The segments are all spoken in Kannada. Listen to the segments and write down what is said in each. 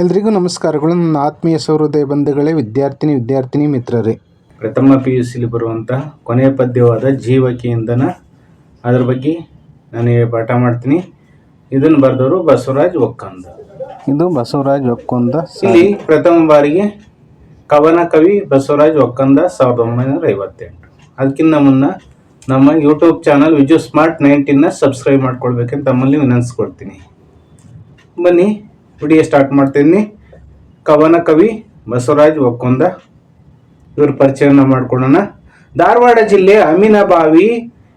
ಎಲ್ರಿಗೂ ನಮಸ್ಕಾರಗಳು. ನನ್ನ ಆತ್ಮೀಯ ಸೌಹೃದಯ ಬಂಧುಗಳೇ ವಿದ್ಯಾರ್ಥಿನಿ ವಿದ್ಯಾರ್ಥಿನಿ ಮಿತ್ರರೇ. ಪ್ರಥಮ ಪಿ ಯು ಸಿಲಿ ಬರುವಂಥ ಕೊನೆಯ ಪದ್ಯವಾದ ಜೀವಕಿ ಇಂಧನ. ಅದರ ಬಗ್ಗೆ ನಾನು ಪಾಠ ಮಾಡ್ತೀನಿ. ಇದನ್ನು ಬರೆದವರು ಬಸವರಾಜ್ ಒಕ್ಕಂದ. ಇದು ಬಸವರಾಜ್ ಒಕ್ಕಂದ ಇಲ್ಲಿ ಪ್ರಥಮ ಬಾರಿಗೆ ಕವನ ಕವಿ ಬಸವರಾಜ್ ಒಕ್ಕಂದ ಸಾವಿರದ ಒಂಬೈನೂರ ಐವತ್ತೆಂಟು. ಅದಕ್ಕಿಂತ ಮುನ್ನ ನಮ್ಮ ಯೂಟ್ಯೂಬ್ ಚಾನಲ್ ವಿಜು ಸ್ಮಾರ್ಟ್ ನೈನ್ಟೀನ್ನ ಸಬ್ಸ್ಕ್ರೈಬ್ ಮಾಡ್ಕೊಳ್ಬೇಕಂತ ತಮ್ಮಲ್ಲಿ ವಿನಂತಿಸ್ಕೊಳ್ತೀನಿ. ಬನ್ನಿ. ವಿಡಿಯೋ ಸ್ಟಾರ್ಟ್ ಮಾಡ್ತೀನಿ. ಕವನ ಕವಿ ಬಸವರಾಜ್ ಒಕ್ಕೊಂದ. ಇವ್ರ ಪರಿಚಯನ ಮಾಡ್ಕೊಳ್ಳೋಣ. ಧಾರವಾಡ ಜಿಲ್ಲೆ ಅಮೀನಾಬಾವಿ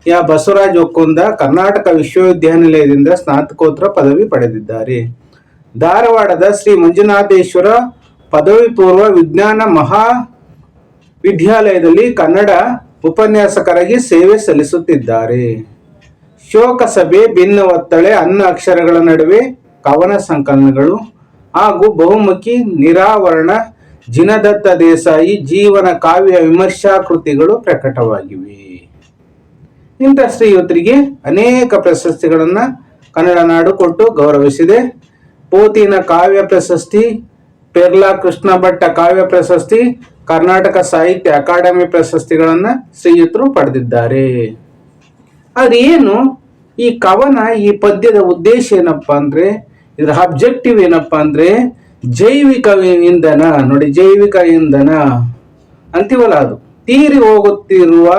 ಯಾ ಬಸವರಾಜ್ ಒಕ್ಕೊಂದ ಕರ್ನಾಟಕ ವಿಶ್ವವಿದ್ಯಾನಿಲಯದಿಂದ ಸ್ನಾತಕೋತ್ತರ ಪದವಿ ಪಡೆದಿದ್ದಾರೆ. ಧಾರವಾಡದ ಶ್ರೀ ಮಂಜುನಾಥೇಶ್ವರ ಪದವಿ ಪೂರ್ವ ವಿಜ್ಞಾನ ಮಹಾ ವಿದ್ಯಾಲಯದಲ್ಲಿ ಕನ್ನಡ ಉಪನ್ಯಾಸಕರಾಗಿ ಸೇವೆ ಸಲ್ಲಿಸುತ್ತಿದ್ದಾರೆ. ಶೋಕಸಭೆ, ಭಿನ್ನ ಒತ್ತಳೆ, ಅನ್ನ ಅಕ್ಷರಗಳ ನಡುವೆ ಕವನ ಸಂಕಲನಗಳು ಹಾಗೂ ಬಹುಮುಖಿ ನಿರಾವರಣ, ಜಿನದತ್ತ ದೇಸಾಯಿ, ಜೀವನ ಕಾವ್ಯ ವಿಮರ್ಶಾ ಕೃತಿಗಳು ಪ್ರಕಟವಾಗಿವೆ. ಇಂಥ ಶ್ರೀಯುತರಿಗೆ ಅನೇಕ ಪ್ರಶಸ್ತಿಗಳನ್ನು ಕನ್ನಡ ನಾಡು ಕೊಟ್ಟು ಗೌರವಿಸಿದೆ. ಪೋತಿನ ಕಾವ್ಯ ಪ್ರಶಸ್ತಿ, ಪೆರ್ಲಾ ಕೃಷ್ಣ ಭಟ್ಟ ಕಾವ್ಯ ಪ್ರಶಸ್ತಿ, ಕರ್ನಾಟಕ ಸಾಹಿತ್ಯ ಅಕಾಡೆಮಿ ಪ್ರಶಸ್ತಿಗಳನ್ನು ಶ್ರೀಯುತರು ಪಡೆದಿದ್ದಾರೆ. ಅದೇನು? ಈ ಕವನ ಈ ಪದ್ಯದ ಉದ್ದೇಶ ಏನಪ್ಪ ಅಂದ್ರೆ ಇದರ ಅಬ್ಜೆಕ್ಟಿವ್ ಏನಪ್ಪಾ ಅಂದ್ರೆ ಜೈವಿಕ ಇಂಧನ, ನೋಡಿ ಜೈವಿಕ ಇಂಧನ ಅಂತೀವಲ್ಲ ಅದು, ತೀರಿ ಹೋಗುತ್ತಿರುವ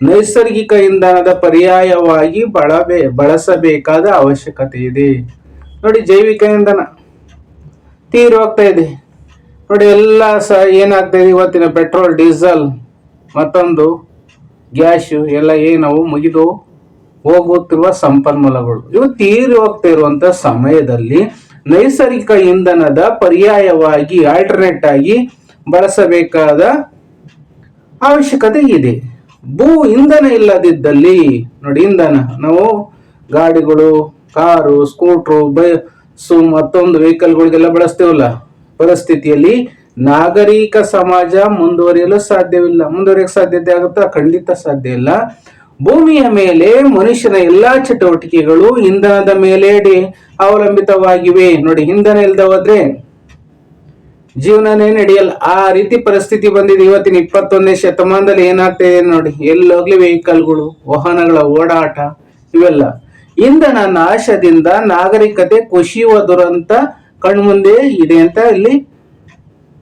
ನೈಸರ್ಗಿಕ ಇಂಧನದ ಪರ್ಯಾಯವಾಗಿ ಬಳಬೇ, ಬಳಸಬೇಕಾದ ಅವಶ್ಯಕತೆ ಇದೆ. ನೋಡಿ ಜೈವಿಕ ಇಂಧನ, ತೀರಿ ಹೋಗ್ತಾ ಇದೆ. ನೋಡಿ ಎಲ್ಲ ಸಹ ಏನಾಗ್ತಾ ಇದೆ ಇವತ್ತಿನ ಪೆಟ್ರೋಲ್ ಡೀಸೆಲ್ ಮತ್ತೊಂದು ಗ್ಯಾಸು ಎಲ್ಲ ಏನವು ಮುಗಿದು ಹೋಗುತ್ತಿರುವ ಸಂಪನ್ಮೂಲಗಳು. ಇವು ತೀರಿ ಹೋಗ್ತಾ ಸಮಯದಲ್ಲಿ ನೈಸರ್ಗಿಕ ಇಂಧನದ ಪರ್ಯಾಯವಾಗಿ ಆಲ್ಟರ್ನೇಟ್ ಆಗಿ ಬಳಸಬೇಕಾದ ಅವಶ್ಯಕತೆ ಇದೆ. ಭೂ ಇಂಧನ ಇಲ್ಲದಿದ್ದಲ್ಲಿ ನೋಡಿ ಇಂಧನ, ನಾವು ಗಾಡಿಗಳು, ಕಾರು, ಸ್ಕೂಟ್ರು, ಬಸ್ಸು, ಮತ್ತೊಂದು ವೆಹಿಕಲ್ಗಳಿಗೆಲ್ಲ ಬಳಸ್ತೇವಲ್ಲ. ಪರಿಸ್ಥಿತಿಯಲ್ಲಿ ನಾಗರಿಕ ಸಮಾಜ ಮುಂದುವರಿಯಲು ಸಾಧ್ಯವಿಲ್ಲ. ಮುಂದುವರಿಯಕ್ಕೆ ಸಾಧ್ಯತೆ ಆಗುತ್ತಾ? ಖಂಡಿತ ಸಾಧ್ಯ ಇಲ್ಲ. ಭೂಮಿಯ ಮೇಲೆ ಮನುಷ್ಯನ ಎಲ್ಲಾ ಚಟುವಟಿಕೆಗಳು ಇಂಧನದ ಮೇಲೆ ಅವಲಂಬಿತವಾಗಿವೆ. ನೋಡಿ, ಇಂಧನ ಇಲ್ಲದ ಹೋದ್ರೆ ಜೀವನನೇ ನಡೆಯಲ್ಲ. ಆ ರೀತಿ ಪರಿಸ್ಥಿತಿ ಬಂದಿದೆ ಇವತ್ತಿನ ಇಪ್ಪತ್ತೊಂದನೇ ಶತಮಾನದಲ್ಲಿ ಏನಾಗ್ತಾ ಇದೆ ನೋಡಿ, ಎಲ್ಲೋಗ್ಲಿ ವೆಹಿಕಲ್ಗಳು, ವಾಹನಗಳ ಓಡಾಟ, ಇವೆಲ್ಲ. ಇಂಧನ ನಾಶದಿಂದ ನಾಗರಿಕತೆ ಕುಸಿಯುವ ದುರಂತ ಕಣ್ಮುಂದೆ ಇದೆ ಅಂತ ಇಲ್ಲಿ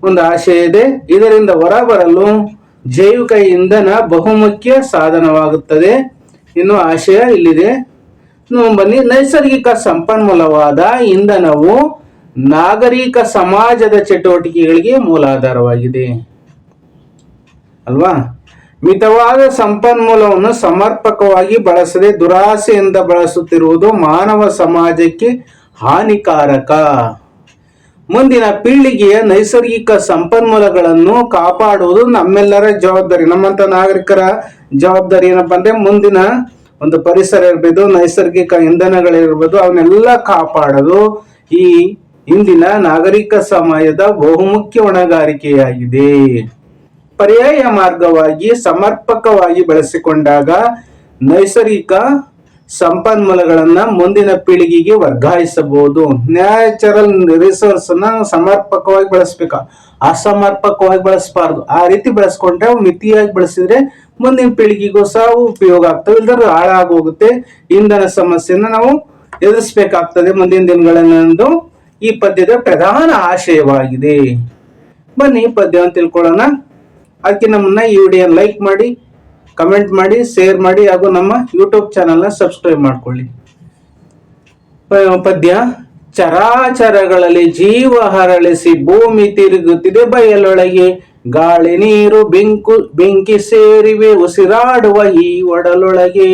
ಒಂದು ಆಶಯ ಇದೆ. ಇದರಿಂದ ಹೊರಬರಲು ಜೈವಿಕ ಇಂಧನ ಬಹುಮುಖ್ಯ ಸಾಧನವಾಗುತ್ತದೆ. ಎನ್ನುವ ಆಶಯ ಇಲ್ಲಿದೆ. ಬನ್ನಿ, ನೈಸರ್ಗಿಕ ಸಂಪನ್ಮೂಲವಾದ ಇಂಧನವು ನಾಗರಿಕ ಸಮಾಜದ ಚಟುವಟಿಕೆಗಳಿಗೆ ಮೂಲಾಧಾರವಾಗಿದೆ ಅಲ್ವಾ? ಮಿತವಾದ ಸಂಪನ್ಮೂಲವನ್ನು ಸಮರ್ಪಕವಾಗಿ ಬಳಸದೆ ದುರಾಸೆಯಿಂದ ಬಳಸುತ್ತಿರುವುದು ಮಾನವ ಸಮಾಜಕ್ಕೆ ಹಾನಿಕಾರಕ. ಮುಂದಿನ ಪೀಳಿಗೆಯ ನೈಸರ್ಗಿಕ ಸಂಪನ್ಮೂಲಗಳನ್ನು ಕಾಪಾಡುವುದು ನಮ್ಮೆಲ್ಲರ ಜವಾಬ್ದಾರಿ. ನಮ್ಮಂತ ನಾಗರಿಕರ ಜವಾಬ್ದಾರಿ ಏನಪ್ಪಾ ಅಂದ್ರೆ ಮುಂದಿನ ಒಂದು ಪರಿಸರ ಇರ್ಬೋದು, ನೈಸರ್ಗಿಕ ಇಂಧನಗಳಿರ್ಬೋದು, ಅವನ್ನೆಲ್ಲ ಕಾಪಾಡೋದು ಈ ಇಂದಿನ ನಾಗರಿಕ ಸಮಯದ ಬಹುಮುಖ್ಯ ಹೊಣೆಗಾರಿಕೆಯಾಗಿದೆ. ಪರ್ಯಾಯ ಮಾರ್ಗವಾಗಿ ಸಮರ್ಪಕವಾಗಿ ಬಳಸಿಕೊಂಡಾಗ ನೈಸರ್ಗಿಕ ಸಂಪನ್ಮೂಲಗಳನ್ನ ಮುಂದಿನ ಪೀಳಿಗೆಗೆ ವರ್ಗಾಯಿಸಬಹುದು. ನ್ಯಾಚುರಲ್ ರಿಸೋರ್ಸ್ ಅನ್ನ ಸಮರ್ಪಕವಾಗಿ ಬಳಸ್ಬೇಕ. ಅಸಮರ್ಪಕವಾಗಿ ಬಳಸಬಾರ್ದು. ಆ ರೀತಿ ಬಳಸ್ಕೊಂಡ್ರೆ ಮಿತಿಯಾಗಿ ಬಳಸಿದ್ರೆ ಮುಂದಿನ ಪೀಳಿಗೆಗೂ ಸಹ ಉಪಯೋಗ ಆಗ್ತವೆ. ಇಲ್ದ್ರೆ ಹಾಳಾಗಿ ಹೋಗುತ್ತೆ ಇಂಧನ ಸಮಸ್ಯೆನ ನಾವು ಎದುರಿಸಬೇಕಾಗ್ತದೆ ಮುಂದಿನ ದಿನಗಳನ್ನೊಂದು ಈ ಪದ್ಯದ ಪ್ರಧಾನ ಆಶಯವಾಗಿದೆ. ಬನ್ನಿ ಪದ್ಯವನ್ನು ತಿಳ್ಕೊಳ್ಳೋಣ. ಅದಕ್ಕೆ ನಮ್ಮನ್ನ ಈ ವಿಡಿಯೋ ಲೈಕ್ ಮಾಡಿ ಕಮೆಂಟ್ ಮಾಡಿ ಶೇರ್ ಮಾಡಿ ಹಾಗೂ ನಮ್ಮ ಯೂಟ್ಯೂಬ್ ಚಾನಲ್ನ ಸಬ್ಸ್ಕ್ರೈಬ್ ಮಾಡಿಕೊಳ್ಳಿ. ಪದ್ಯ, ಚರಾಚರಗಳಲ್ಲಿ ಜೀವ ಹರಳಿಸಿ ಭೂಮಿ ತಿರುಗುತ್ತಿದೆ ಬಯಲೊಳಗೆ. ಗಾಳಿ ನೀರು ಬೆಂಕು, ಬೆಂಕಿ ಸೇರಿವೆ ಉಸಿರಾಡುವ ಈ ಒಡಲೊಳಗೆ.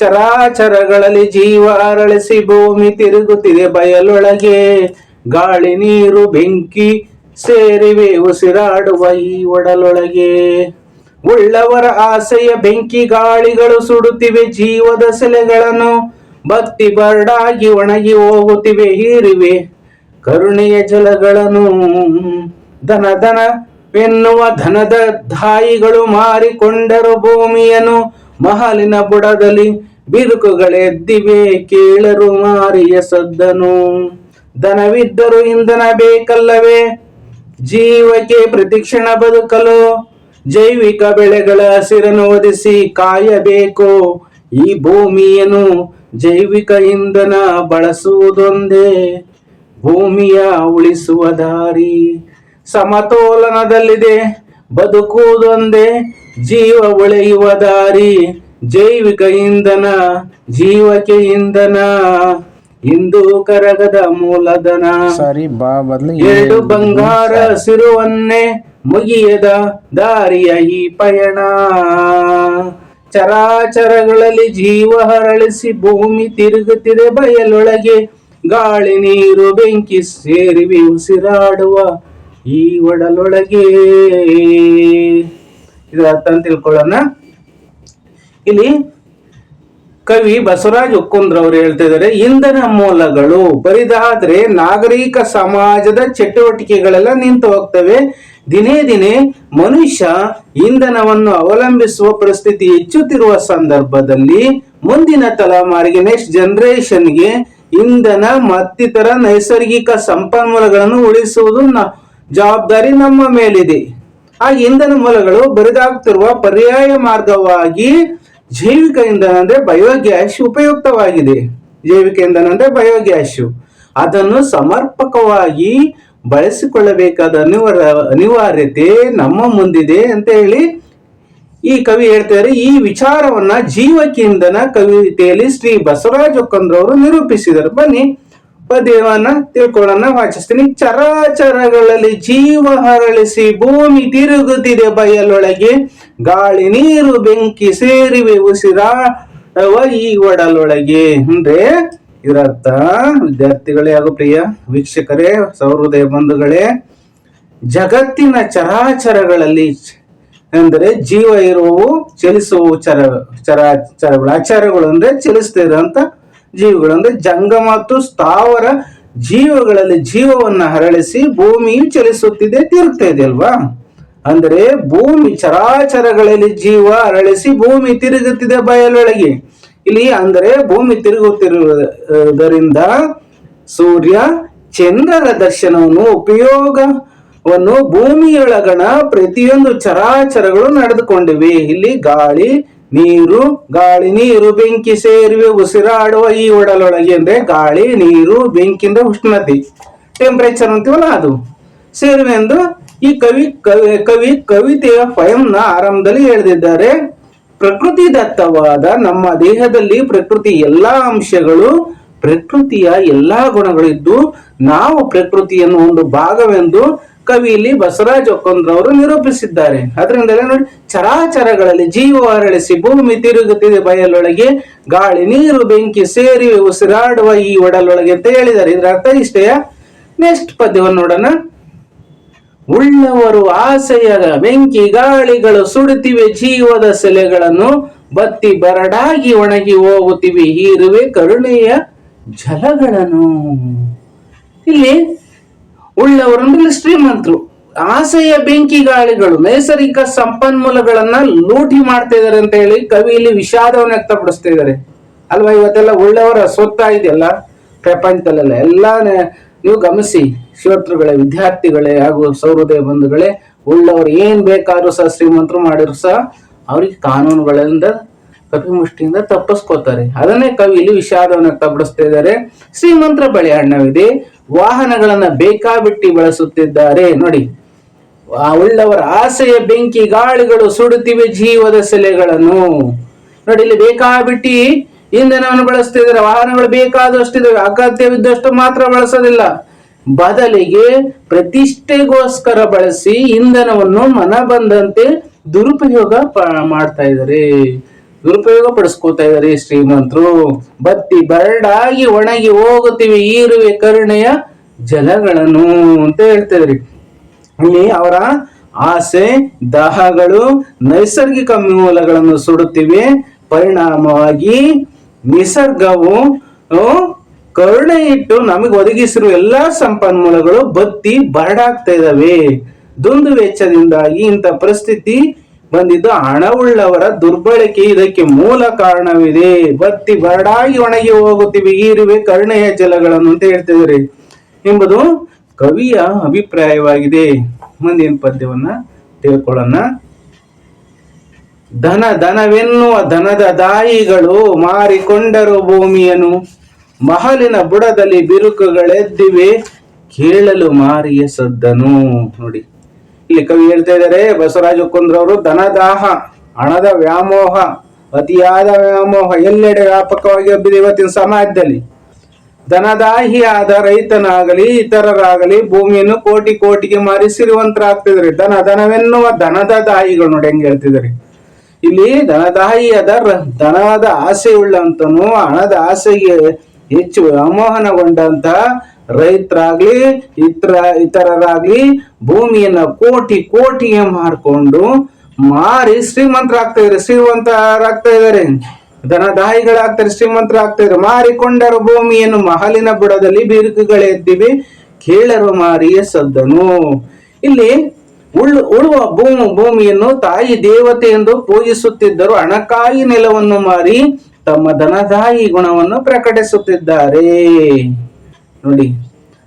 ಚರಾಚರಗಳಲ್ಲಿ ಜೀವ ಹರಳಿಸಿ ಭೂಮಿ ತಿರುಗುತ್ತಿದೆ ಬಯಲೊಳಗೆ. ಗಾಳಿ ನೀರು ಬೆಂಕಿ ಸೇರಿವೆ ಉಸಿರಾಡುವ ಈ ಒಡಲೊಳಗೆ. ಉಳ್ಳವರ ಆಸೆಯ ಬೆಂಕಿ ಗಾಳಿಗಳು ಸುಡುತ್ತಿವೆ, ಜೀವದ ಸೆಲೆಗಳನ್ನು ಭಕ್ತಿ ಬರ್ಡಾಗಿ ಒಣಗಿ ಹೋಗುತ್ತಿವೆ, ಹೀರಿವೆ ಕರುಣೆಯ ಜಲಗಳನ್ನು. ಧನ ಧನ ಎನ್ನುವ ಧನದ ಧಾಯಿಗಳು ಮಾರಿಕೊಂಡರು ಭೂಮಿಯನ್ನು, ಮಹಲಿನ ಬುಡದಲ್ಲಿ ಬಿರುಕುಗಳೆದ್ದಿವೆ, ಕೇಳರು ಮಾರಿಯ ಸದ್ದನು. ದನವಿದ್ದರೂ ಇಂಧನ ಬೇಕಲ್ಲವೇ, ಜೀವಕ್ಕೆ ಪ್ರತಿಕ್ಷಣ ಬದುಕಲು. ಜೈವಿಕ ಬೆಳೆಗಳ ಹಸಿರನ್ನು ಒದಿಸಿ ಕಾಯಬೇಕು. ಈ ಭೂಮಿಯನ್ನು ಜೈವಿಕ ಇಂಧನ ಬಳಸುವುದೊಂದೇ. ಭೂಮಿಯ ಉಳಿಸುವ ದಾರಿ ಸಮತೋಲನದಲ್ಲಿದೆ ಬದುಕುವುದೊಂದೇ. ಜೀವ ಉಳಿಯುವ ದಾರಿ ಜೈವಿಕ ಇಂಧನ ಜೀವಕ್ಕೆ ಇಂಧನ. ಇಂದು ಕರಗದ ಮೂಲಧನ. ಸರಿ ಬಾ ಎರಡು ಬಂಗಾರ ಸಿರುವನ್ನೇ ಮುಗಿಯದ ದಾರಿಯ ಈ ಪಯಣ. ಚರಾಚರಗಳಲ್ಲಿ ಜೀವ ಹರಳಿಸಿ ಭೂಮಿ ತಿರುಗುತ್ತಿದೆ ಬಯಲೊಳಗೆ. ಗಾಳಿ ನೀರು ಬೆಂಕಿ ಸೇರಿವಿ ಉಸಿರಾಡುವ ಈ ಒಡಲೊಳಗೆ. ಇದರ ಅರ್ಥ ಅಂತ ತಿಳ್ಕೊಳ್ಳೋಣ. ಇಲ್ಲಿ ಕವಿ ಬಸವರಾಜ್ ಉಕ್ಕುಂದ್ರ ಅವರು ಹೇಳ್ತಾ ಇದ್ದಾರೆ, ಇಂಧನ ಮೂಲಗಳು ಬರಿದಾದ್ರೆ ನಾಗರಿಕ ಸಮಾಜದ ಚಟುವಟಿಕೆಗಳೆಲ್ಲ ನಿಂತು ಹೋಗ್ತವೆ. ದಿನೇ ದಿನೇ ಮನುಷ್ಯ ಇಂಧನವನ್ನು ಅವಲಂಬಿಸುವ ಪರಿಸ್ಥಿತಿ ಹೆಚ್ಚುತ್ತಿರುವ ಸಂದರ್ಭದಲ್ಲಿ ಮುಂದಿನ ತಲೆಮಾರಿಗೆ ನೆಕ್ಸ್ಟ್ ಜನರೇಷನ್ಗೆ ಇಂಧನ ಮತ್ತಿತರ ನೈಸರ್ಗಿಕ ಸಂಪನ್ಮೂಲಗಳನ್ನು ಉಳಿಸುವುದು ಜವಾಬ್ದಾರಿ ನಮ್ಮ ಮೇಲಿದೆ. ಆ ಇಂಧನ ಮೂಲಗಳು ಬರಿದಾಗ್ತಿರುವ ಪರ್ಯಾಯ ಮಾರ್ಗವಾಗಿ ಜೈವಿಕ ಇಂಧನ ಅಂದ್ರೆ ಬಯೋಗ್ಯಾಸ್ ಉಪಯುಕ್ತವಾಗಿದೆ. ಜೈವಿಕ ಇಂಧನ ಅಂದ್ರೆ ಬಯೋಗ್ಯಾಸ್ ಅದನ್ನು ಸಮರ್ಪಕವಾಗಿ ಬಳಸಿಕೊಳ್ಳಬೇಕಾದ ಅನಿವಾರ್ಯ, ಅನಿವಾರ್ಯತೆ ನಮ್ಮ ಮುಂದಿದೆ ಅಂತ ಹೇಳಿ ಈ ಕವಿ ಹೇಳ್ತಾರೆ. ಈ ವಿಚಾರವನ್ನ ಜೀವಕೇಂದನ ಕವಿತೆಯಲ್ಲಿ ಶ್ರೀ ಬಸವರಾಜ ಒಕ್ಕಂದ್ರವರು ನಿರೂಪಿಸಿದರು. ಬನ್ನಿ, ಪದ್ಯವನ್ನ ತಿಳ್ಕೊಳ್ಳೋಣ. ವಾಚಿಸ್ತೀನಿ. ಚರಾಚರಗಳಲ್ಲಿ ಜೀವ ಹರಳಿಸಿ ಭೂಮಿ ತಿರುಗುತ್ತಿದೆ ಬಯಲೊಳಗೆ. ಗಾಳಿ ನೀರು ಬೆಂಕಿ ಸೇರಿವೆ ಉಸಿರಾ ಈ ಒಡಲೊಳಗೆ. ಅಂದ್ರೆ ಇದರರ್ಥ, ವಿದ್ಯಾರ್ಥಿಗಳೇ ಹಾಗೂ ಪ್ರಿಯ ವೀಕ್ಷಕರೇ, ಸೌಹೃದಯ ಬಂಧುಗಳೇ, ಜಗತ್ತಿನ ಚರಾಚರಗಳಲ್ಲಿ ಅಂದರೆ ಜೀವ ಇರುವವು ಚಲಿಸುವ ಚರ ಚರಾಚರಗಳು ಆಚಾರಗಳು ಅಂದ್ರೆ ಚಲಿಸ್ತಾ ಇರುವಂತ ಜೀವಿಗಳು. ಅಂದ್ರೆ ಜಂಗ ಮತ್ತು ಸ್ಥಾವರ ಜೀವಗಳಲ್ಲಿ ಜೀವವನ್ನ ಹರಳಿಸಿ ಭೂಮಿಯು ಚಲಿಸುತ್ತಿದೆ, ತಿರುಗ್ತಾ ಇದೆ ಅಲ್ವಾ? ಅಂದರೆ ಭೂಮಿ ಚರಾಚರಗಳಲ್ಲಿ ಜೀವ ಅರಳಿಸಿ ಭೂಮಿ ತಿರುಗುತ್ತಿದೆ ಬಯಲೊಳಗೆ. ಇಲ್ಲಿ ಅಂದರೆ ಭೂಮಿ ತಿರುಗುತ್ತಿರುವುದರಿಂದ ಸೂರ್ಯ ಚಂದ್ರರ ದರ್ಶನವನ್ನು ಉಪಯೋಗವನ್ನು ಭೂಮಿಯೊಳಗಣ ಪ್ರತಿಯೊಂದು ಚರಾಚರಗಳು ನಡೆದುಕೊಂಡಿವೆ. ಇಲ್ಲಿ ಗಾಳಿ, ನೀರು ಗಾಳಿ, ನೀರು, ಬೆಂಕಿ ಸೇರಿವೆ. ಉಸಿರಾಡುವ ಈ ಒಡಲೊಳಗೆ ಅಂದ್ರೆ ಗಾಳಿ, ನೀರು, ಬೆಂಕಿಯಿಂದ ಉಷ್ಣತೆ. ಟೆಂಪರೇಚರ್ ಅಂತೀವಲ್ಲ ಅದು. ಸೇರಿವೆ ಎಂದು ಈ ಕವಿ ಕವಿ ಕವಿ ಕವಿತೆಯ ಫಯಂನ ಆರಂಭದಲ್ಲಿ ಹೇಳಿದ್ದಾರೆ. ಪ್ರಕೃತಿ ದತ್ತವಾದ ನಮ್ಮ ದೇಹದಲ್ಲಿ ಪ್ರಕೃತಿ ಎಲ್ಲಾ ಅಂಶಗಳು, ಪ್ರಕೃತಿಯ ಎಲ್ಲಾ ಗುಣಗಳಿದ್ದು ನಾವು ಪ್ರಕೃತಿಯನ್ನು ಒಂದು ಭಾಗವೆಂದು ಕವಿಯಲ್ಲಿ ಬಸವರಾಜ ಒಕ್ಕಂದ್ರವರು ನಿರೂಪಿಸಿದ್ದಾರೆ. ಅದರಿಂದಲೇ ನೋಡಿ, ಚರಾಚರಗಳಲ್ಲಿ ಜೀವ ಹರಳಿಸಿ ಭೂಮಿ ತಿರುಗುತ್ತಿದೆ ಬಯಲೊಳಗೆ, ಗಾಳಿ, ನೀರು, ಬೆಂಕಿ ಸೇರಿ ಉಸಿರಾಡುವ ಈ ಒಡಲೊಳಗೆ ಅಂತ ಹೇಳಿದ್ದಾರೆ. ಇದರ ಅರ್ಥ ಇಷ್ಟೆಯ ನೆಕ್ಸ್ಟ್ ಪದ್ಯವನ್ನು ನೋಡೋಣ. ಉಳ್ಳವರು ಆಸೆಯ ಬೆಂಕಿ ಗಾಳಿಗಳು ಸುಡುತ್ತಿವೆ, ಜೀವದ ಸೆಲೆಗಳನ್ನು ಬತ್ತಿ ಬರಡಾಗಿ ಒಣಗಿ ಹೋಗುತ್ತಿವೆ, ಹೀರುವೆ ಕರುಣೆಯ ಜಲಗಳನ್ನು. ಇಲ್ಲಿ ಉಳ್ಳವರು ಅಂದ್ರೆ ಶ್ರೀಮಂತರು. ಆಸೆಯ ಬೆಂಕಿ ಗಾಳಿಗಳು, ನೈಸರ್ಗಿಕ ಸಂಪನ್ಮೂಲಗಳನ್ನ ಲೂಟಿ ಮಾಡ್ತಾ ಇದಾರೆ ಅಂತ ಹೇಳಿ ಕವಿ ಇಲ್ಲಿ ವಿಷಾದವನ್ನು ವ್ಯಕ್ತಪಡಿಸ್ತಾ ಇದ್ದಾರೆ. ಅಲ್ವಾ ಇವತ್ತೆಲ್ಲ ಉಳ್ಳವರ ಸ್ವತ್ತ ಇದೆಯಲ್ಲ? ಪ್ರಪಂಚದಲ್ಲೆಲ್ಲ. ಎಲ್ಲ ನೀವು ಗಮನಿಸಿ ಶ್ರೋತೃಗಳೇ ವಿದ್ಯಾರ್ಥಿಗಳೇ ಹಾಗೂ ಸೌಹೃದಯ ಬಂಧುಗಳೇ, ಉಳ್ಳವರು ಏನ್ ಬೇಕಾದ್ರೂ ಸಹ ಶ್ರೀಮಂತರು ಮಾಡಿದ್ರು ಸಹ ಅವ್ರಿಗೆ ಕಾನೂನುಗಳಿಂದ, ಕಪಿಮುಷ್ಟಿಯಿಂದ ತಪ್ಪಿಸ್ಕೋತಾರೆ. ಅದನ್ನೇ ಕವಿ ಇಲ್ಲಿ ವಿಷಾದವನ್ನು ವ್ಯಕ್ತಪಡಿಸ್ತಾ ಇದ್ದಾರೆ. ಶ್ರೀಮಂತರ ಬಳಿ ಹಣವಿದೆ ವಾಹನಗಳನ್ನ ಬೇಕಾಬಿಟ್ಟಿ ಬಳಸುತ್ತಿದ್ದಾರೆ. ನೋಡಿ, ಆ ಉಳ್ಳವರ ಆಸೆಯ ಬೆಂಕಿ, ಗಾಳಿಗಳು ಸುಡುತ್ತಿವೆ ಜೀವದ ಸೆಲೆಗಳನ್ನು. ನೋಡಿ, ಇಲ್ಲಿ ಬೇಕಾಬಿಟ್ಟಿ ಇಂಧನವನ್ನು ಬಳಸ್ತಿದ್ದಾರೆ ವಾಹನಗಳು ಬೇಕಾದಷ್ಟಿದ್ದಾವೆ ಅಗತ್ಯವಿದ್ದಷ್ಟು ಮಾತ್ರ ಬಳಸೋದಿಲ್ಲ. ಬದಲಿಗೆ ಪ್ರತಿಷ್ಠೆಗೋಸ್ಕರ ಬಳಸಿ ಇಂಧನವನ್ನು ಮನ ಬಂದಂತೆ ದುರುಪಯೋಗ ಮಾಡ್ತಾ ಇದ್ದಾರೆ. ದುರುಪಯೋಗ ಪಡಿಸ್ಕೋತಾ ಇದ್ದಾರೆ ಶ್ರೀಮಂತರು. ಬತ್ತಿ ಬರಡಾಗಿ ಒಣಗಿ ಹೋಗುತ್ತಿವೆ, ಈರುವೆ ಕರುಣೆಯ ಜಲಗಳನ್ನು ಅಂತ ಹೇಳ್ತಾ ಇಲ್ಲಿ ಅವರ ಆಸೆ, ದಾಹಗಳು, ನೈಸರ್ಗಿಕ ಮೂಲಗಳನ್ನು ಸುಡುತ್ತಿವೆ. ಪರಿಣಾಮವಾಗಿ ನಿಸರ್ಗವು ಕರುಣೆ ಇಟ್ಟು ನಮಗೆ ಒದಗಿಸಿರುವ ಎಲ್ಲಾ ಸಂಪನ್ಮೂಲಗಳು ಬತ್ತಿ ಬರಡಾಗ್ತಾ ಇದಾವೆ ದುಂದು ವೆಚ್ಚದಿಂದಾಗಿ ಇಂಥ ಪರಿಸ್ಥಿತಿ ಬಂದಿದ್ದು ಹಣವುಳ್ಳವರ ದುರ್ಬಳಕೆ ಇದಕ್ಕೆ ಮೂಲ ಕಾರಣವಿದೆ. ಬತ್ತಿ ಬರಡಾಗಿ ಒಣಗಿ ಹೋಗುತ್ತಿವೆ. ಇರುವೆ ಕರುಣೆಯ ಜಲಗಳನ್ನು ಅಂತ ಹೇಳ್ತಿದ್ರಿ ಎಂಬುದು ಕವಿಯ ಅಭಿಪ್ರಾಯವಾಗಿದೆ. ಮುಂದಿನ ಪದ್ಯವನ್ನ ತಿಳ್ಕೊಳ್ಳೋಣ. ಧನ ಧನವೆನ್ನುವ ಧನದ ದಾಯಿಗಳು ಮಾರಿಕೊಂಡರು ಭೂಮಿಯನು ಮಹಲಿನ ಬುಡದಲ್ಲಿ ಬಿರುಕುಗಳೆದ್ದಿವೆ. ಕೇಳಲು ಮಾರಿಯ ಸದ್ದನು. ನೋಡಿ, ಇಲ್ಲಿ ಕವಿ ಹೇಳ್ತಾ ಇದ್ದಾರೆ, ಬಸವರಾಜ ಕುಂದ್ರವರು ಧನದಾಹ ಹಣದ ವ್ಯಾಮೋಹ, ಅತಿಯಾದ ವ್ಯಾಮೋಹ ಎಲ್ಲೆಡೆ ವ್ಯಾಪಕವಾಗಿ ಹಬ್ಬಿದೆ ಇವತ್ತಿನ ಸಮಾಜದಲ್ಲಿ. ಧನದಾಹಿಯಾದ ರೈತನಾಗಲಿ, ಇತರರಾಗಲಿ, ಭೂಮಿಯನ್ನು ಕೋಟಿ ಕೋಟಿಗೆ ಮಾರಿ ಸಿರಿವಂತರಾಗ್ತಿದ್ದಾರೆ ದನ ದನವೆನ್ನುವ ಧನದ ದಾಯಿಗಳು ನೋಡಿ, ಹೆಂಗೆ ಹೇಳ್ತಿದ್ದಾರೆ. ಇಲ್ಲಿ ದನದಾಯಿಯಾದ ದನದ ಧನದ ಆಸೆ ಉಳ್ಳಂತನು ಹಣದ ಆಸೆಗೆ ಹೆಚ್ಚು ವ್ಯಾಮೋಹನಗೊಂಡಂತ ರೈತರಾಗ್ಲಿ, ಇತರ, ಇತರರಾಗ್ಲಿ ಭೂಮಿಯನ್ನ ಕೋಟಿ ಕೋಟಿಗೆ ಮಾಡಿಕೊಂಡು ಮಾರಿ ಶ್ರೀಮಂತರಾಗ್ತಾ ಇದಾರೆ ಶ್ರೀಮಂತರಾಗ್ತಾ ಇದಾರೆ ಧನದಾಯಿಗಳಾಗ್ತಾರೆ ಶ್ರೀಮಂತರಾಗ್ತಾ ಇದಾರೆ ಮಾರಿಕೊಂಡರು ಭೂಮಿಯನ್ನು ಮಹಲಿನ ಬುಡದಲ್ಲಿ ಬಿರುಕುಗಳೆದ್ದಿವೆ ಕೇಳರು ಮಾರಿಯ ಸದ್ದನು ಇಲ್ಲಿ ಉಳ್ಳು, ಉಳುವ ಭೂಮಿ, ಭೂಮಿಯನ್ನು ತಾಯಿ ದೇವತೆ ಎಂದು ಪೂಜಿಸುತ್ತಿದ್ದರು. ಅಣಕಾಯಿ ನೆಲವನ್ನು ಮಾರಿ ತಮ್ಮ ಧನದಾಯಿ ಗುಣವನ್ನು ಪ್ರಕಟಿಸುತ್ತಿದ್ದಾರೆ. ನೋಡಿ,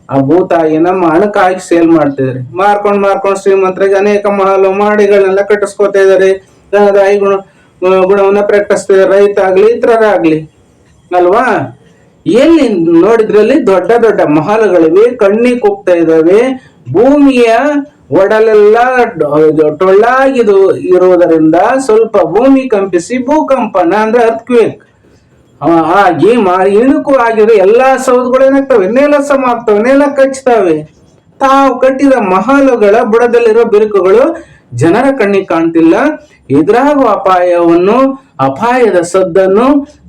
ಆ ಭೂತಾಯಿ ನಮ್ಮ ಹಣಕ್ಕಾಗಿ ಸೇಲ್ ಮಾಡ್ತಿದ್ದಾರೆ. ಮಾರ್ಕೊಂಡ್ ಮಾರ್ಕೊಂಡ್ ಶ್ರೀಮಂತರಿಗೆ ಅನೇಕ ಮಹಲು ಮಾಡಿಗಳನ್ನೆಲ್ಲ ಕಟ್ಟಿಸ್ಕೊತಾ ಇದ್ದಾರೆ. ಧನದಾಯಿ ಗುಣ, ಗುಣವನ್ನ ಪ್ರಕಟಿಸ್ತಿದ್ದಾರೆ. ರೈತ ಆಗ್ಲಿ ಇತರರಾಗ್ಲಿ, ಅಲ್ವಾ? ಎಲ್ಲಿ ನೋಡಿದ್ರಲ್ಲಿ ದೊಡ್ಡ ದೊಡ್ಡ ಮಹಲುಗಳಿವೆ ಕಣ್ಣಿ ಕುಗ್ತಾ ಇದ್ದಾವೆ. ಭೂಮಿಯ ಒಡಲೆಲ್ಲ ಟೊಳ್ಳಾಗಿದು ಇರುವುದರಿಂದ ಸ್ವಲ್ಪ ಭೂಮಿ ಕಂಪಿಸಿ ಭೂಕಂಪನ ಅಂದ್ರೆ ಅರ್ಥಕ್ವೇಕ್ ಆಗಿ ಮಾ, ಇಣುಕು ಆಗಿರೋ ಎಲ್ಲಾ ಸೌದ್ಗಳು ಏನಾಗ್ತವೆ? ನೆಲ ಸಮ ಆಗ್ತವೆ ನೆಲ ಕಚ್ತಾವೆ. ತಾವು ಕಟ್ಟಿದ ಮಹಲುಗಳ ಬುಡದಲ್ಲಿರೋ ಬಿರುಕುಗಳು ಜನರ ಕಣ್ಣಿಗೆ ಕಾಣ್ತಿಲ್ಲ. ಎದುರಾಗುವ ಅಪಾಯವನ್ನು, ಅಪಾಯದ ಸದ್ದನ್ನು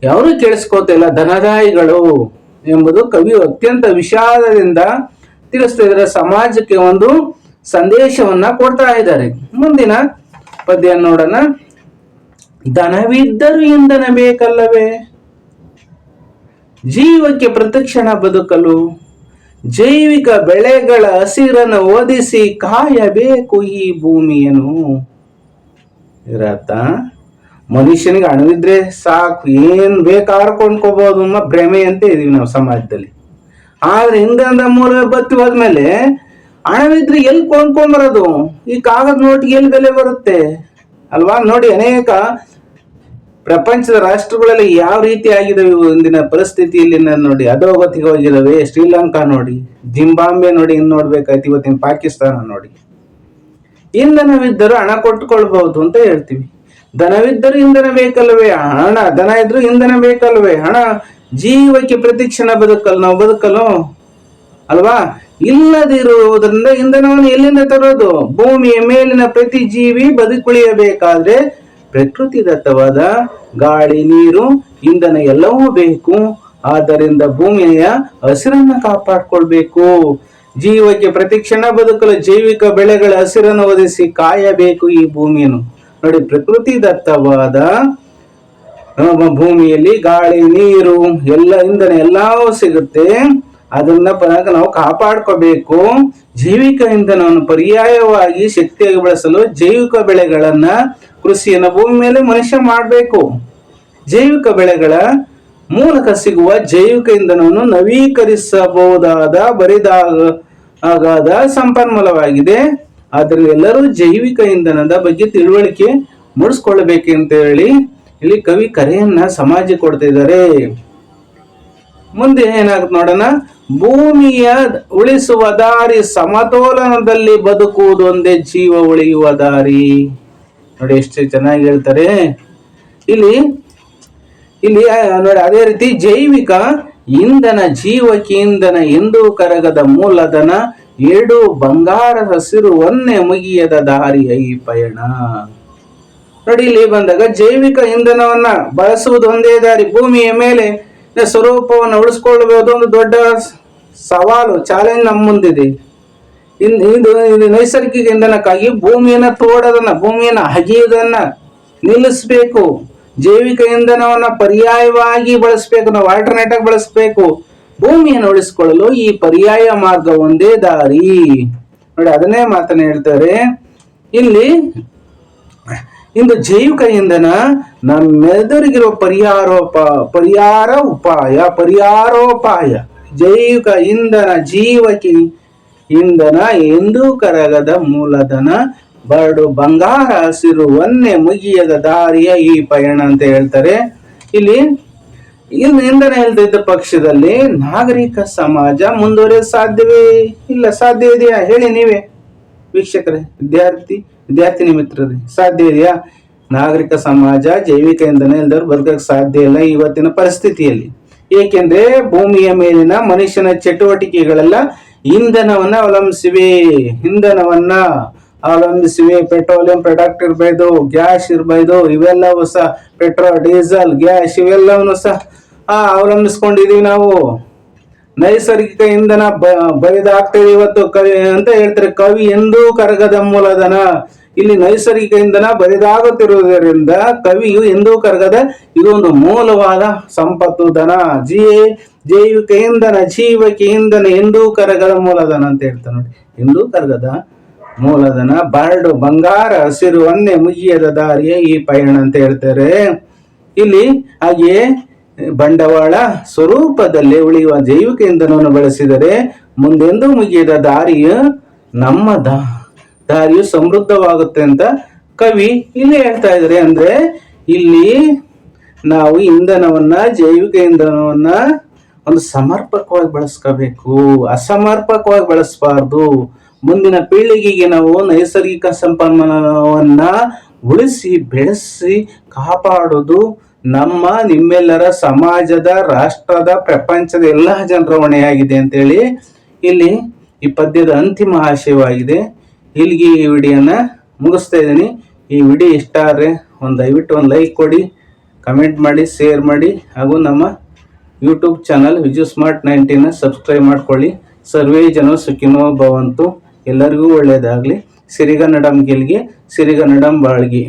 ಯಾರು ಕೇಳಿಸ್ಕೋತಿಲ್ಲ ಧನದಾಯಿಗಳು ಎಂಬುದು ಕವಿ ಅತ್ಯಂತ ವಿಷಾದದಿಂದ ತಿಳಿಸ್ತಾ ಇದ್ದಾರೆ. ಸಮಾಜಕ್ಕೆ ಒಂದು ಸಂದೇಶವನ್ನ ಕೊಡ್ತಾ ಇದ್ದಾರೆ. ಮುಂದಿನ ಪದ್ಯ ನೋಡೋಣ. ದನವಿದ್ದರೂ ಇಂಧನ ಬೇಕಲ್ಲವೇ? ಜೀವಕ್ಕೆ ಪ್ರತಿಕ್ಷಣ ಬದುಕಲು ಜೈವಿಕ ಬೆಳೆಗಳ ಹಸಿರನ್ನು ಓದಿಸಿ ಕಾಯಬೇಕು ಈ ಭೂಮಿಯನ್ನು. ಇರತ್ತ? ಮನುಷ್ಯನಿಗೆ ಹಣವಿದ್ರೆ ಸಾಕು, ಏನ್ ಬೇಕಾದ್ರೂ ಕೊಂಡ್ಕೋಬಹುದು ಅನ್ನೋ ಭ್ರಮೆ ಅಂತ ಇದೀವಿ ನಾವು ಸಮಾಜದಲ್ಲಿ. ಆದ್ರೆ ಇಂಧನದ ಮೂಲ ಬತ್ತಿ ಹೋದ್ಮೇಲೆ ಹಣವಿದ್ರೆ ಎಲ್ಲಿ ಕೊಂಡ್ಕೊಂಬರೋದು? ಈ ಕಾಗದ ನೋಟಿಗೆ ಎಲ್ಲಿ ಬೆಲೆ ಬರುತ್ತೆ? ಅಲ್ವಾ? ನೋಡಿ, ಅನೇಕ ಪ್ರಪಂಚದ ರಾಷ್ಟ್ರಗಳಲ್ಲಿ ಯಾವ ರೀತಿ ಆಗಿದಾವೆ ಇಂದಿನ ಪರಿಸ್ಥಿತಿಯಲ್ಲಿ ನೋಡಿ ಅಧೋಗತಿಗೆ ಹೋಗಿದಾವೆ ಶ್ರೀಲಂಕಾ ನೋಡಿ ಜಿಂಬಾಂಬೆ ನೋಡಿ, ಇನ್ನು ನೋಡ್ಬೇಕಾಯ್ತು ಇವತ್ತಿನ ಪಾಕಿಸ್ತಾನ ನೋಡಿ. ಇಂಧನವಿದ್ದರೂ ಹಣ ಕೊಟ್ಟುಕೊಳ್ಬಹುದು ಅಂತ ಹೇಳ್ತೀವಿ. ದನವಿದ್ದರು ಇಂಧನ ಬೇಕಲ್ವೇ? ಹಣ ದನ ಇದ್ರೂ ಇಂಧನ ಬೇಕಲ್ವೇ? ಹಣ, ಜೀವಕ್ಕೆ ಪ್ರತಿಕ್ಷಣ ಬದುಕಲ್, ನಾವು ಬದುಕಲು ಅಲ್ವಾ? ಇಲ್ಲದಿರುವುದರಿಂದ ಇಂಧನವನ್ನು ಎಲ್ಲಿಂದ ತರೋದು? ಭೂಮಿಯ ಮೇಲಿನ ಪ್ರತಿ ಜೀವಿ ಬದುಕುಳಿಯಬೇಕಾದ್ರೆ ಪ್ರಕೃತಿ ದತ್ತವಾದ ಗಾಳಿ, ನೀರು, ಇಂಧನ ಎಲ್ಲವೂ ಬೇಕು. ಆದ್ದರಿಂದ ಭೂಮಿಯ ಹಸಿರನ್ನ ಕಾಪಾಡ್ಕೊಳ್ಬೇಕು. ಜೀವಕ್ಕೆ ಪ್ರತಿಕ್ಷಣ ಬದುಕಲು ಜೈವಿಕ ಬೆಳೆಗಳ ಹಸಿರನ್ನು ಒದಗಿಸಿ ಕಾಯಬೇಕು ಈ ಭೂಮಿಯನ್ನು. ನೋಡಿ ಪ್ರಕೃತಿ ದತ್ತವಾದ ನಮ್ಮ ಭೂಮಿಯಲ್ಲಿ ಗಾಳಿ, ನೀರು, ಎಲ್ಲ ಇಂಧನ ಎಲ್ಲವೂ ಸಿಗುತ್ತೆ. ಅದನ್ನ ನಾವು ಕಾಪಾಡ್ಕೋಬೇಕು. ಜೈವಿಕ ಇಂಧನವನ್ನು ಪರ್ಯಾಯವಾಗಿ ಶಕ್ತಿಯಾಗಿ ಬಳಸಲು ಜೈವಿಕ ಬೆಳೆಗಳನ್ನ ಕೃಷಿಯನ್ನು ಭೂಮಿ ಮೇಲೆ ಮನುಷ್ಯ ಮಾಡಬೇಕು. ಜೈವಿಕ ಬೆಳೆಗಳ ಮೂಲಕ ಸಿಗುವ ಜೈವಿಕ ಇಂಧನವನ್ನು ನವೀಕರಿಸಬಹುದಾದ ಬರಿದಾಗ ಆಗಾದ ಸಂಪನ್ಮೂಲವಾಗಿದೆ. ಆದರೆ ಎಲ್ಲರೂ ಜೈವಿಕ ಇಂಧನದ ಬಗ್ಗೆ ತಿಳುವಳಿಕೆ ಮೂಡಿಸ್ಕೊಳ್ಬೇಕಂತ ಹೇಳಿ ಇಲ್ಲಿ ಕವಿ ಕರೆಯನ್ನ ಸಮಾಜ ಕೊಡ್ತಿದ್ದಾರೆ. ಮುಂದೆ ಏನಾಗುತ್ತೆ ನೋಡೋಣ? ಭೂಮಿಯ ಉಳಿಸುವ ದಾರಿ ಸಮತೋಲನದಲ್ಲಿ ಬದುಕುವುದೊಂದೇ ಜೀವ ಉಳಿಯುವ ದಾರಿ. ನೋಡಿ ಎಷ್ಟು ಚೆನ್ನಾಗಿ ಹೇಳ್ತಾರೆ. ಇಲ್ಲಿ ಇಲ್ಲಿ ನೋಡಿ, ಅದೇ ರೀತಿ ಜೈವಿಕ ಇಂಧನ, ಜೀವಕ್ಕೆ ಇಂಧನ ಎಂದೂ ಕರಗದ ಮೂಲಧನ, ಎರಡು ಬಂಗಾರ ಹಸಿರು ಒಂದೇ ಮುಗಿಯದ ದಾರಿಯ ಈ ಪಯಣ. ನೋಡಿ, ಇಲ್ಲಿ ಬಂದಾಗ ಜೈವಿಕ ಇಂಧನವನ್ನ ಬಳಸುವುದು ಒಂದೇ ದಾರಿ. ಭೂಮಿಯ ಮೇಲೆ ಸ್ವರೂಪವನ್ನು ಉಳಿಸ್ಕೊಳ್ಳಬಹುದು ಒಂದು ದೊಡ್ಡ ಸವಾಲು ಚಾಲೆಂಜ್ ನಮ್ಮ ಮುಂದಿದೆ. ಇದು ಇದು ನೈಸರ್ಗಿಕ ಇಂಧನಕ್ಕಾಗಿ ಭೂಮಿಯನ್ನು ತೋಡೋದನ್ನ, ಭೂಮಿಯನ್ನು ಅಗೆಯುವುದನ್ನ ನಿಲ್ಲಿಸಬೇಕು. ಜೈವಿಕ ಇಂಧನವನ್ನ ಪರ್ಯಾಯವಾಗಿ ಬಳಸಬೇಕು, ನಾವು ಆಲ್ಟರ್ನೇಟ್ ಆಗಿ ಬಳಸಬೇಕು. ಭೂಮಿಯನ್ನು ಉಳಿಸಿಕೊಳ್ಳಲು ಈ ಪರ್ಯಾಯ ಮಾರ್ಗ ಒಂದೇ ದಾರಿ. ನೋಡಿ, ಅದನ್ನೇ ಮಾತನ್ನ ಹೇಳ್ತಾರೆ. ಇಲ್ಲಿ ಇಂದು ಜೈವಿಕ ಇಂಧನ ನಮ್ಮೆದುರಿಗಿರೋ ಪರಿಹಾರೋಪ, ಪರಿಹಾರ ಉಪಾಯ, ಪರಿಹಾರೋಪಾಯ. ಜೈವಿಕ ಇಂಧನ ಜೀವಕಿ ಇಂಧನ ಎಂದೂ ಕರಗದ ಮೂಲಧನ, ಬರಡು ಬಂಗಾರ ಹಸಿರು ಒನ್ನೆ ಮುಗಿಯದ ದಾರಿಯ ಈ ಪಯಣ ಅಂತ ಹೇಳ್ತಾರೆ. ಇಲ್ಲಿ ಇನ್ನು ಇಂಧನ ಹೇಳ್ತಿದ್ದ ಪಕ್ಷದಲ್ಲಿ ನಾಗರಿಕ ಸಮಾಜ ಮುಂದುವರಿಯಲು ಸಾಧ್ಯವೇ ಇಲ್ಲ. ಸಾಧ್ಯ ಇದೆಯಾ? ಹೇಳಿ ನೀವೇ. ವೀಕ್ಷಕರೇ, ವಿದ್ಯಾರ್ಥಿ, ವಿದ್ಯಾರ್ಥಿನಿ ಮಿತ್ರರೇ, ಸಾಧ್ಯ ಇದೆಯಾ? ನಾಗರಿಕ ಸಮಾಜ, ಜೈವಿಕ ಇಂಧನ ಎಲ್ಲರೂ ಬದುಕಕ್ಕೆ ಸಾಧ್ಯ ಇಲ್ಲ ಇವತ್ತಿನ ಪರಿಸ್ಥಿತಿಯಲ್ಲಿ. ಏಕೆಂದ್ರೆ ಭೂಮಿಯ ಮೇಲಿನ ಮನುಷ್ಯನ ಚಟುವಟಿಕೆಗಳೆಲ್ಲ ಇಂಧನವನ್ನ ಅವಲಂಬಿಸಿವೆ ಇಂಧನವನ್ನ ಅವಲಂಬಿಸಿವೆ. ಪೆಟ್ರೋಲಿಯಂ ಪ್ರಾಡಕ್ಟ್ ಇರ್ಬೋದು ಗ್ಯಾಸ್ ಇರ್ಬೋದು, ಇವೆಲ್ಲವೂ ಸಹ ಪೆಟ್ರೋಲ್ ಡೀಸೆಲ್ ಗ್ಯಾಸ್ ಇವೆಲ್ಲವನ್ನು ಸಹ ಅವಲಂಬಿಸ್ಕೊಂಡಿದೀವಿ ನಾವು. ನೈಸರ್ಗಿಕ ಇಂಧನ ಬ- ಬರಿದಾಗ್ತದೆ ಇವತ್ತು ಕವಿ ಅಂತ ಹೇಳ್ತಾರೆ. ಕವಿ ಎಂದೂ ಕರಗದ ಮೂಲಧನ. ಇಲ್ಲಿ ನೈಸರ್ಗಿಕ ಇಂಧನ ಬರಿದಾಗುತ್ತಿರುವುದರಿಂದ ಕವಿಯು ಎಂದೂ ಕರಗದ ಇದೊಂದು ಮೂಲವಾದ ಸಂಪತ್ತು ಧನ. ಜೀ ಜೈವಿಕ ಇಂಧನ ಜೀವಕ ಇಂಧನ ಎಂದೂ ಕರಗದ ಮೂಲಧನ ಅಂತ ಹೇಳ್ತಾರೆ ನೋಡಿ. ಎಂದೂ ಕರಗದ ಮೂಲಧನ. ಬಾರ್ಡು ಬಂಗಾರ, ಹಸಿರು ಒಂದೇ ಮುಗಿಯದ ದಾರಿಯ ಈ ಪಯಣ ಅಂತ ಹೇಳ್ತಾರೆ. ಇಲ್ಲಿ ಹಾಗೆಯೇ ಬಂಡವಾಳ ಸ್ವರೂಪದಲ್ಲಿ ಉಳಿಯುವ ಜೈವಿಕ ಇಂಧನವನ್ನು ಬಳಸಿದರೆ ಮುಂದೆಂದೂ ಮುಗಿಯದ ದಾರಿಯು ನಮ್ಮ ದಾರಿಯು ಸಮೃದ್ಧವಾಗುತ್ತೆ ಅಂತ ಕವಿ ಇಲ್ಲಿ ಹೇಳ್ತಾ ಇದ್ದಾರೆ. ಅಂದ್ರೆ ಇಲ್ಲಿ ನಾವು ಇಂಧನವನ್ನ, ಜೈವಿಕ ಇಂಧನವನ್ನ ಒಂದು ಸಮರ್ಪಕವಾಗಿ ಬಳಸ್ಕೋಬೇಕು. ಅಸಮರ್ಪಕವಾಗಿ ಬಳಸಬಾರ್ದು. ಮುಂದಿನ ಪೀಳಿಗೆಗೆ ನಾವು ನೈಸರ್ಗಿಕ ಸಂಪನ್ಮೂಲವನ್ನ ಉಳಿಸಿ, ಬೆಳೆಸಿ, ಕಾಪಾಡೋದು ನಮ್ಮ ನಿಮ್ಮೆಲ್ಲರ ಸಮಾಜದ, ರಾಷ್ಟ್ರದ, ಪ್ರಪಂಚದ ಎಲ್ಲ ಜನರ ಹೊಣೆಯಾಗಿದೆ ಅಂತೇಳಿ ಇಲ್ಲಿ ಈ ಪದ್ಯದ ಅಂತಿಮ ಆಶಯವಾಗಿದೆ. ಇಲ್ಲಿಗೆ ಈ ವಿಡಿಯೋನ ಮುಗಿಸ್ತಾ ಇದ್ದೀನಿ. ಈ ವಿಡಿಯೋ ಇಷ್ಟ ಆದರೆ ಒಂದು ದಯವಿಟ್ಟು ಒಂದು ಲೈಕ್ ಕೊಡಿ ಕಮೆಂಟ್ ಮಾಡಿ ಶೇರ್ ಮಾಡಿ, ಹಾಗೂ ನಮ್ಮ ಯೂಟ್ಯೂಬ್ ಚಾನಲ್ ವಿಜು ಸ್ಮಾರ್ಟ್ ನೈನ್ಟೀನ ಸಬ್ಸ್ಕ್ರೈಬ್ ಮಾಡ್ಕೊಳ್ಳಿ. ಸರ್ವೇ ಜನ ಸುಖಿನೋ ಭವಂತು. ಎಲ್ಲರಿಗೂ ಒಳ್ಳೆಯದಾಗಲಿ ಸಿರಿಗನ್ನಡಂ ಗೆಲ್ಗೆ, ಸಿರಿಗನ್ನಡಂ ಬಾಳ್ಗೆ.